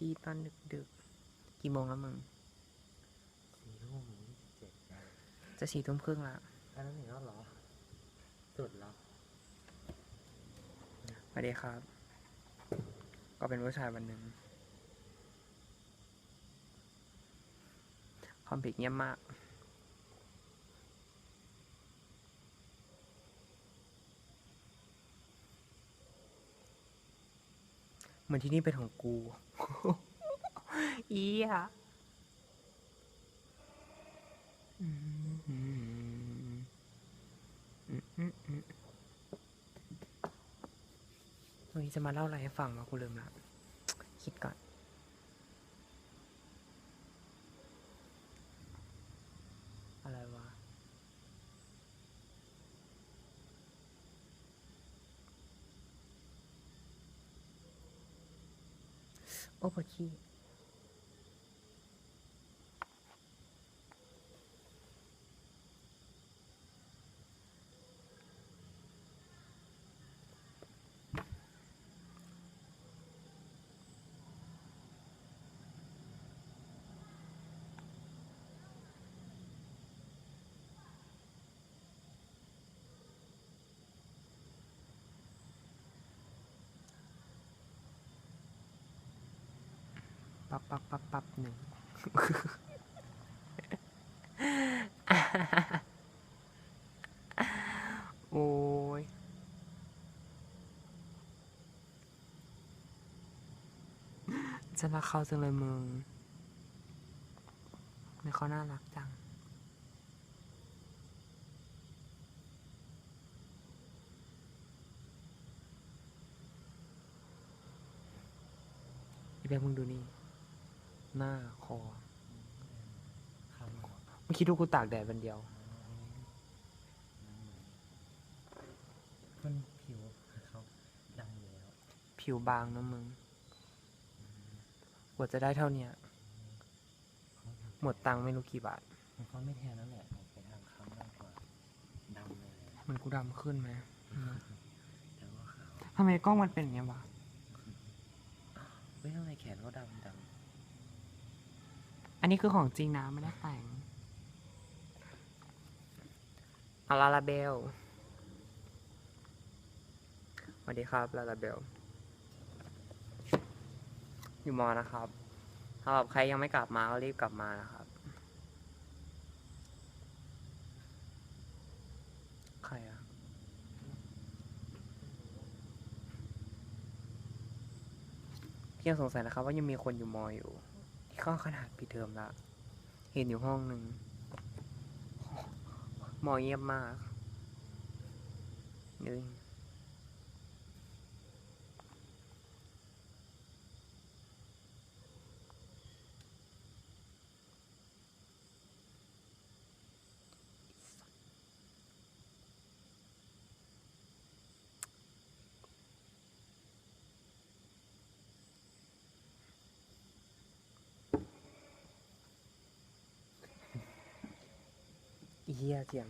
ดีตอนดึกดึกๆกี่โมงแล้วมึงสี่ทุ่มยี่สิบเจ็ดนะจะสี่ทุ่มครึ่งละอันนั้นอีกแล้วเหรอ สุดแล้วสวัสดีครับ ก็เป็นผู้ชายวันหนึ่งความผิดเงียบมาก เหมือนที่นี่เป็นของกู อีอะอืมอืมอืมอืมอืมวันนี้จะมาเล่าอะไรให้ฟังวะกูลืมละ คิดก่อน อะไรวะ โอ้ป ปั๊บปั๊บปั๊บปั๊บหนึ่งโอ้ยจะรักเขาจังเลยมึงไม่เขาน่ารักจังอีแบงค์มึงดูนี่ หน้าคอข้ามหัวมึงคิดดูกูตากแดดวันเดียว มันผิวเขาดำอยู่แล้ว ผิวบางนะมึงกว่าจะได้เท่าเนี้ย หมดตังค์ไม่รู้กี่บาท มันก็ไม่แทนนั่นแหละผมไปทำคำมากกว่าดำเลยมันกูดำขึ้นไหมแต่ว่าขาวทำไมกล้องมันเป็นอย่างเงี้ยวะไม่ทำไมแขนเขาดำด อันนี้คือของจริงนะไม่ได้แต่งอาลาลาเบลสวัสดีครับลาลาเบล อยู่มอนะครับสำหรับใครยังไม่กลับมาก็รีบกลับมานะครับ ใครอะพี่ยังสงสัยนะครับว่ายังมีคนอยู่มออยู่ ก็ข้าขนาดปิดเทอมละ เห็นอยู่ห้องหนึ่งมอเงียบมากนี่ 不要